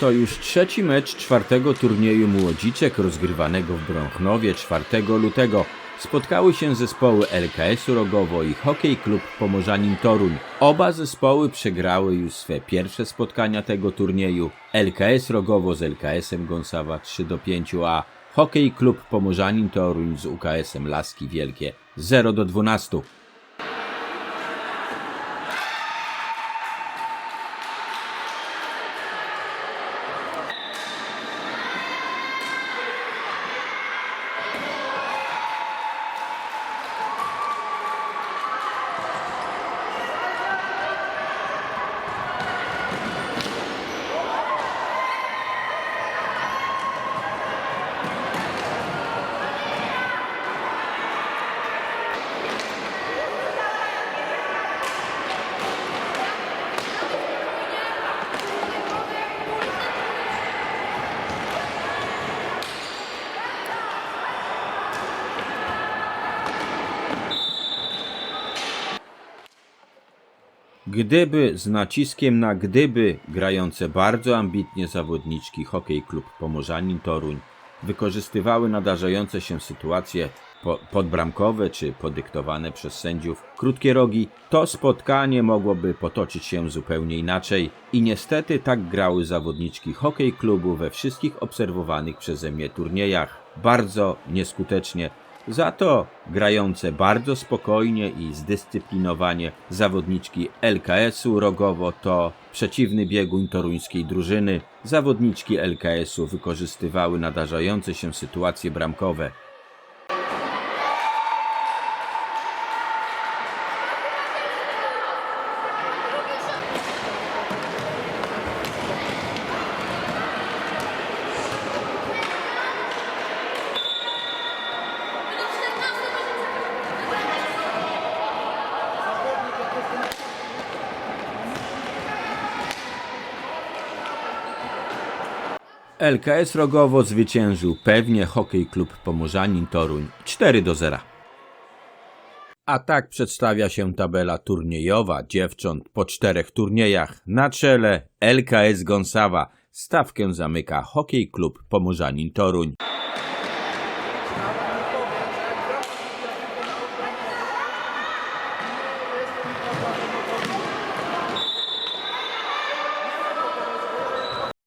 To już trzeci mecz czwartego turnieju młodziczek rozgrywanego w Brąchnowie 4 lutego. Spotkały się zespoły LKS-u Rogowo i Hokej Klub Pomorzanin Toruń. Oba zespoły przegrały już swe pierwsze spotkania tego turnieju. LKS Rogowo z LKS-em Gąsawa 3 do 5, a Hokej Klub Pomorzanin Toruń z UKS-em Laski Wielkie 0 do 12. Gdyby z naciskiem na gdyby grające bardzo ambitnie zawodniczki Hokej Klub Pomorzanin Toruń wykorzystywały nadarzające się sytuacje po, podbramkowe czy podyktowane przez sędziów krótkie rogi, to spotkanie mogłoby potoczyć się zupełnie inaczej i niestety tak grały zawodniczki Hokej Klubu we wszystkich obserwowanych przeze mnie turniejach. Bardzo nieskutecznie za to grające bardzo spokojnie i zdyscyplinowanie zawodniczki LKS-u Rogowo to przeciwny bieguń toruńskiej drużyny. Zawodniczki LKS-u wykorzystywały nadarzające się sytuacje bramkowe. LKS Rogowo zwyciężył pewnie Hokej Klub Pomorzanin Toruń 4 do 0. A tak przedstawia się tabela turniejowa dziewcząt po czterech turniejach. Na czele LKS Gąsawa. Stawkę zamyka Hokej Klub Pomorzanin Toruń.